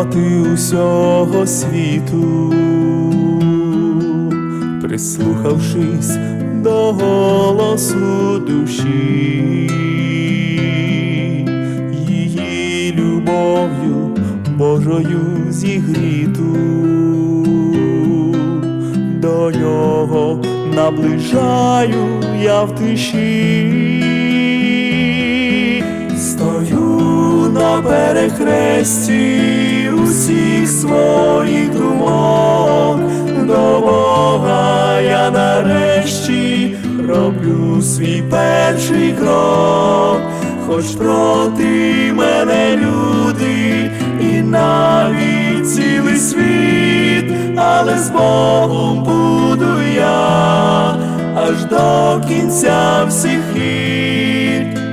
проти усього світу, прислухавшись до голосу душі, її любов'ю Божою зігріту, до нього наближаю я в тиші. Стою на перехресті усіх своїх думок, до Бога я нарешті роблю свій перший крок, хоч проти мене люди і навіть цілий світ, але з Богом буду я аж до кінця всіх літ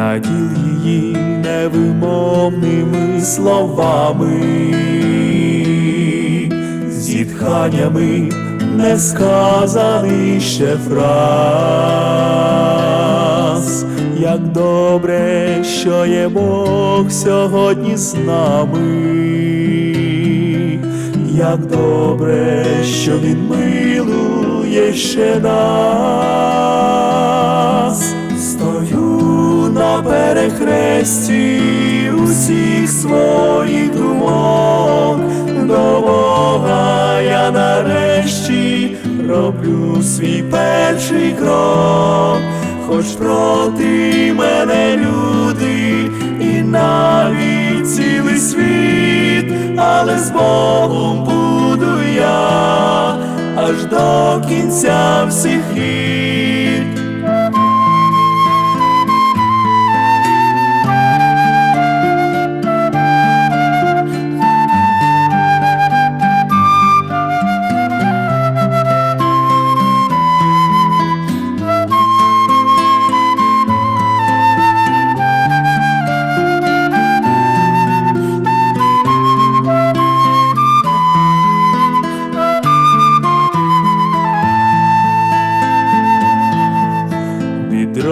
наділ її невимовними словами, зітханнями несказаних ще фраз, як добре, що є Бог сьогодні з нами, як добре, що Він милує ще нас. Перехресті усіх своїх думок, до Бога я нарешті роблю свій перший крок, хоч проти мене люди і навіть цілий світ, але з Богом буду я аж до кінця всіх літ.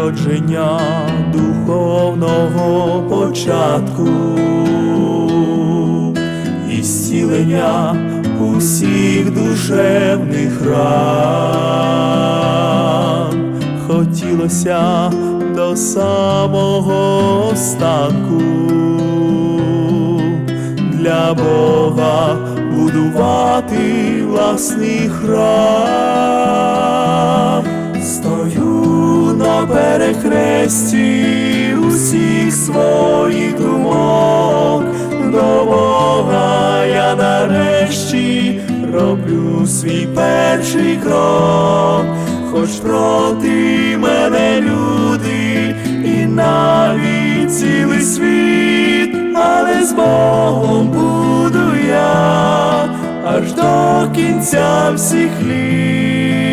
Відродження духовного початку, і зцілення усіх душевних ран. Хотілося до самого останку для Бога будувати власний храм. Стою перехресті усіх своїх думок, до Бога я нарешті роблю свій перший крок, хоч проти мене люди і навіть цілий світ, але з Богом буду я аж до кінця всіх літ.